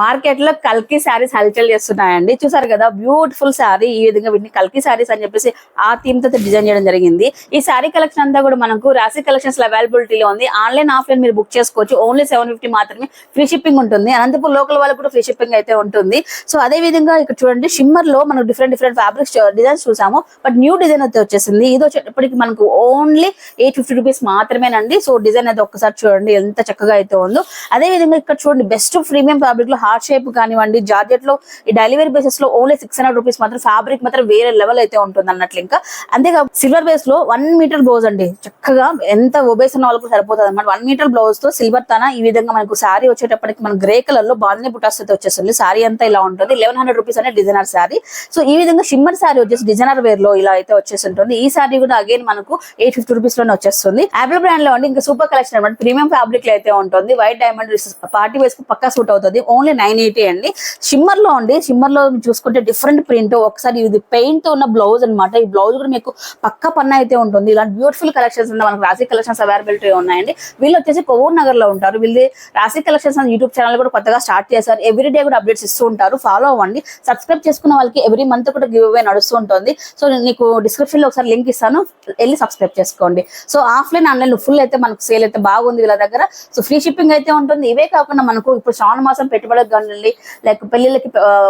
మార్కెట్లో కల్కి శారీస్ హల్చల్ చేస్తున్నాయండి. చూసారు కదా బ్యూటిఫుల్ శారీ ఈ విధంగా వీటిని కల్కి శారీస్ అని చెప్పేసి ఆ థీమ్తో డిజైన్ చేయడం జరిగింది. ఈ శారీ కలెక్షన్ అంతా కూడా మనకు రాశి కలెక్షన్స్లో అవైలబిలిటీలో ఉంది. ఆన్లైన్ ఆఫ్లైన్ మీరు బుక్ చేసుకోవచ్చు. ఓన్లీ సెవెన్ ఫిఫ్టీ మాత్రమే. ఫ్రీ షిప్పింగ్ ఉంటుంది. అనంతపురం లోకల్ వాళ్ళకి కూడా ఫ్రీ షిప్పింగ్ అయితే ఉంటుంది. సో అదే విధంగా ఇక్కడ చూడండి షిమ్మర్లో మనం డిఫరెంట్ డిఫరెంట్ ఫ్యాబ్రిక్స్ డిజైన్స్ చూసాము. బట్ న్యూ డిజైన్ అయితే వచ్చేసింది. ఇది వచ్చేటప్పటికి మనకు ఓన్లీ ఎయిట్ ఫిఫ్టీ రూపీస్ మాత్రమేనండి. సో డిజైన్ అయితే ఒక్కసారి చూడండి ఎంత చక్కగా అయితే ఉందో. అదే విధంగా ఇక్కడ చూడండి బెస్ట్ ప్రీమియం ఫ్యాబ్రిక్లో హార్ట్ షేప్ కానివ్వండి జార్జెట్లో ఈ డెలివరీ బేసెస్లో ఓన్లీ సిక్స్ హండ్రెడ్ రూపీస్ మాత్రం ఫ్యాబ్రిక్ మాత్రం వేరే లెవెల్ అయితే ఉంటుంది అన్నట్లు ఇంకా. అంతేగా సిల్వర్ బేస్లో వన్ మీటర్ బ్లౌజ్ అండి. చక్కగా ఎంత ఒబేస్ ఉన్న వాళ్ళకు సరిపోతుంది అనమాట వన్ మీటర్ బ్లౌజ్తో సిల్వర్ తన ఈ విధంగా మనకు శారీ వచ్చేటప్పటికి మన గ్రే కలర్లో బాంధని బుటాస్ అయితే వచ్చేస్తుంది. సారీ అంతా ఇలా ఉంటుంది. లెవెన్ హండ్రెడ్ రూపీస్ అనే డిజైనర్ శారీ సో ఈ విధంగా షిమ్మర్ సారీ వచ్చేసి డిజైనర్ వేర్లో ఇలా అయితే వచ్చేసి ఉంటుంది ఈ సారీ కూడా అగైన్ మనకు ఎయిట్ ఫిఫ్టీ రూపీస్లోనే వచ్చేస్తుంది. యాపిల్ బ్రాండ్లో అండి ఇంకా సూపర్ కలెక్షన్ అనమాట ప్రీమియం ఫ్యాబ్రిక్లో అయితే ఉంటుంది. వైట్ డైమండ్ పార్టీ వేసుకు పక్కా సూట్ అవుతుంది. ఓన్లీ నైన్ ఎయిటీ అండి. షిమ్మర్లో అండి షిమ్మర్లో చూసుకుంటే డిఫరెంట్ ప్రింట్ ఒకసారి ఇది పెయింట్ ఉన్న బ్లౌజ్ అన్నమాట. ఈ బ్లౌజ్ కూడా మీకు పక్క పన్న అయితే ఉంటుంది. ఇలాంటి బ్యూటిఫుల్ కలెక్షన్స్ ఉన్నాయి మనకు రాశి కలెక్షన్స్ అవైలబిలిటీ ఉన్నాయండి. వీళ్ళు వచ్చేసి కొవ్వూరు నగర్లో ఉంటారు. వీళ్ళు రాశి కలెక్షన్స్ యూట్యూబ్ ఛానల్ కూడా కొత్తగా స్టార్ట్ చేశారు. ఎవ్రీ డే కూడా అప్డేట్స్ ఇస్తూ ఉంటారు. ఫాలో అవ్వండి. సబ్స్క్రైబ్ చేసుకున్న వాళ్ళకి ఎవ్రీ మంత్ కూడా గివ్ అవే నడుస్తూ ఉంటుంది. సో నీకు డిస్క్రిప్షన్లో ఒకసారి లింక్ ఇస్తాను. వెళ్ళి సబ్స్క్రైబ్ చేసుకోండి. సో ఆఫ్లైన్ ఆన్లైన్ ఫుల్ అయితే మనకు సేల్ అయితే బాగుంది వీళ్ళ దగ్గర. సో ఫ్రీ షిప్పింగ్ అయితే ఉంటుంది. ఇవే కాకుండా మనకు ఇప్పుడు శ్రావణ మాసం పెట్టుబడికి కానీ లైక్ పెళ్ళిళ్ళకి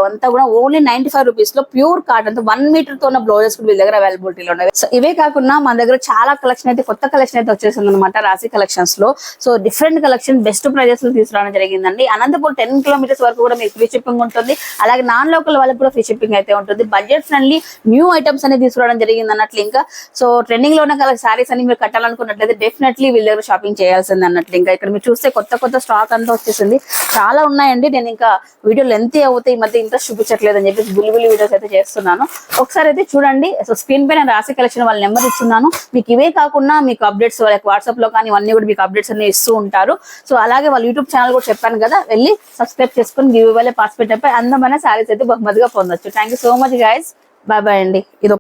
అంతా కూడా ఓన్లీ నైన్టీ ఫైవ్ రూపీస్లో ప్యూర్ కాటన్ వన్ మీటర్తో ఉన్న బ్లౌజెస్ కూడా వీళ్ళ దగ్గర అవైలబిలిటీలో ఉన్నాయి. సో ఇవే కాకుండా మన దగ్గర చాలా కలెక్షన్ అయితే కొత్త కలెక్షన్ అయితే వచ్చేసింది అనమాట రాశి కలెక్షన్స్లో. సో డిఫరెంట్ కలెక్షన్ బెస్ట్ ప్రైజెస్లో తీసుకురావడం జరిగిందండి. అనంతపూర్ టెన్ కిలోమీటర్స్ వరకు కూడా మీకు ఫ్రీ షిప్పింగ్ ఉంటుంది. అలాగే నాన్ లోకల్ వాళ్ళకి కూడా ఫ్రీ షిప్పింగ్ అయితే ఉంటుంది. బడ్జెట్ ఫ్రెండ్లీ న్యూ ఐటమ్స్ అనేది తీసుకురావడం జరిగింది అన్నట్లు ఇంకా. సో ట్రెండింగ్లో ఉన్న కల సారీస్ అని మీరు కట్టాలనుకున్నట్లయితే డెఫినెట్లీ వీళ్ళ దగ్గర షాపింగ్ చేయాల్సింది అన్నట్లు ఇంకా. ఇక్కడ మీరు చూస్తే కొత్త కొత్త స్టాక్ అంతా వచ్చేసింది. చాలా ఉన్నాయండి. నేను ఇంకా వీడియోలు ఎంత అవుతాయి ఈ మధ్య ఇంట్రెస్ట్ చూపించట్లేదు అని చెప్పేసి బుల్లిబుల్లి వీడియోస్ అయితే చేస్తున్నాను. ఒకసారి అయితే చూడండి సో స్క్రీన్ పైన రాసి కలెక్షన్ వాళ్ళ నెంబర్ ఇస్తున్నాను. మీకు ఇవే కాకుండా మీకు అప్డేట్స్ వాళ్ళకి వాట్సాప్లో కానీ ఇవన్నీ కూడా మీకు అప్డేట్స్ అన్ని ఇస్తూ ఉంటారు. సో అలాగే వాళ్ళ యూట్యూబ్ ఛానల్ కూడా చెప్పాను కదా వెళ్ళి సబ్స్క్రైబ్ చేసుకుని గివ్ ఇవ్వాలి పార్టిసిపేట్ అయిపోయి అందమైన శారీస్ అయితే బహుమతిగా పొందొచ్చు. Thank you so much guys bye bye అండి. ఇది